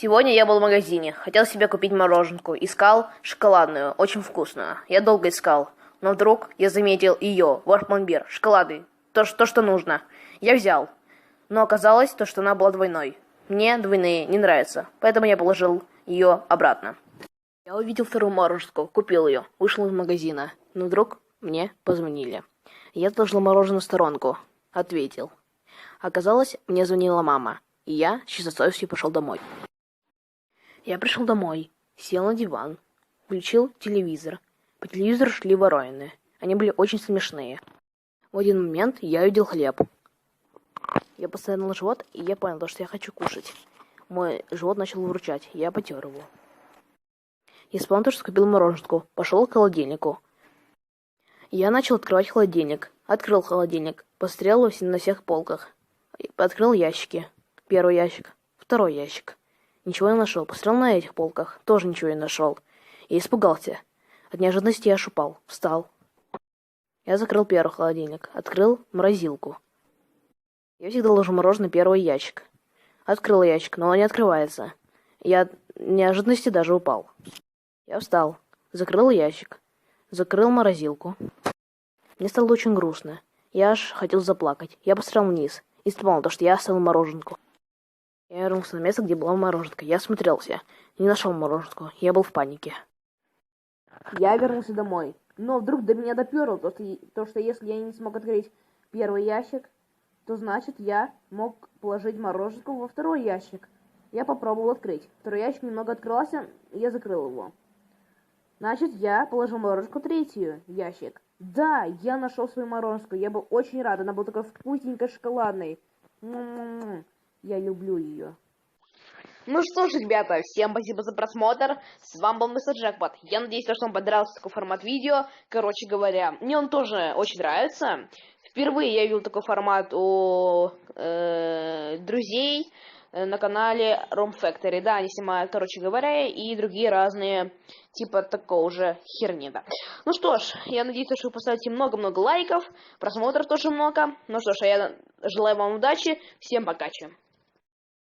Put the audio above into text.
Сегодня я был в магазине, хотел себе купить мороженку, искал шоколадную, очень вкусную. Я долго искал, но вдруг я заметил ее, ваш пломбир, шоколады, то, то, что нужно. Я взял, но оказалось то, что она была двойной. Мне двойные не нравятся, поэтому я положил ее обратно. Я увидел вторую мороженку, купил ее, вышел из магазина, но вдруг мне позвонили. Я отложил мороженое в сторонку, ответил. Оказалось, мне звонила мама, и я с совестью пошел домой. Я пришел домой, сел на диван, включил телевизор. По телевизору шли воронины. Они были очень смешные. В один момент я увидел хлеб. Я поставил на живот, и я понял, что я хочу кушать. Мой живот начал вручать, я потер его. Я вспомнил, то, что купил мороженку, пошел к холодильнику. Я начал открывать холодильник. Открыл холодильник, посмотрел на всех полках. Открыл ящики. Первый ящик, второй ящик. Ничего не нашел. Посмотрел на этих полках, тоже ничего не нашел. Я испугался. От неожиданности я аж упал, встал. Я закрыл первый холодильник, открыл морозилку. Я всегда ложу мороженое первый ящик. Открыл ящик, но он не открывается. Я от неожиданности даже упал. Я встал, закрыл ящик, закрыл морозилку. Мне стало очень грустно. Я аж хотел заплакать. Я посмотрел вниз и вспомнил, то, что я оставил мороженку. Я вернулся на место, где была мороженка. Я смотрелся. Не нашел мороженку. Я был в панике. Я вернулся домой. Но вдруг до меня доперло то, что, то, что если я не смог открыть первый ящик, то значит я мог положить мороженку во второй ящик. Я попробовал открыть. Второй ящик немного открылся, и я закрыл его. Значит, я положил мороженку в третий ящик. Да, я нашел свою мороженку. Я был очень рад. Она была такой вкусненькой, шоколадной. М-м-м. Я люблю ее. Ну что ж, ребята, всем спасибо за просмотр. С вами был Мистер Джекпот. Я надеюсь, что вам понравился такой формат видео. Короче говоря, мне он тоже очень нравится. Впервые я видел такой формат у э, друзей э, на канале Rom Factory. Да, они снимают, короче говоря, и другие разные, типа такого же херни, да. Ну что ж, я надеюсь, что вы поставите много-много лайков, просмотров тоже много. Ну что ж, а я желаю вам удачи. Всем пока.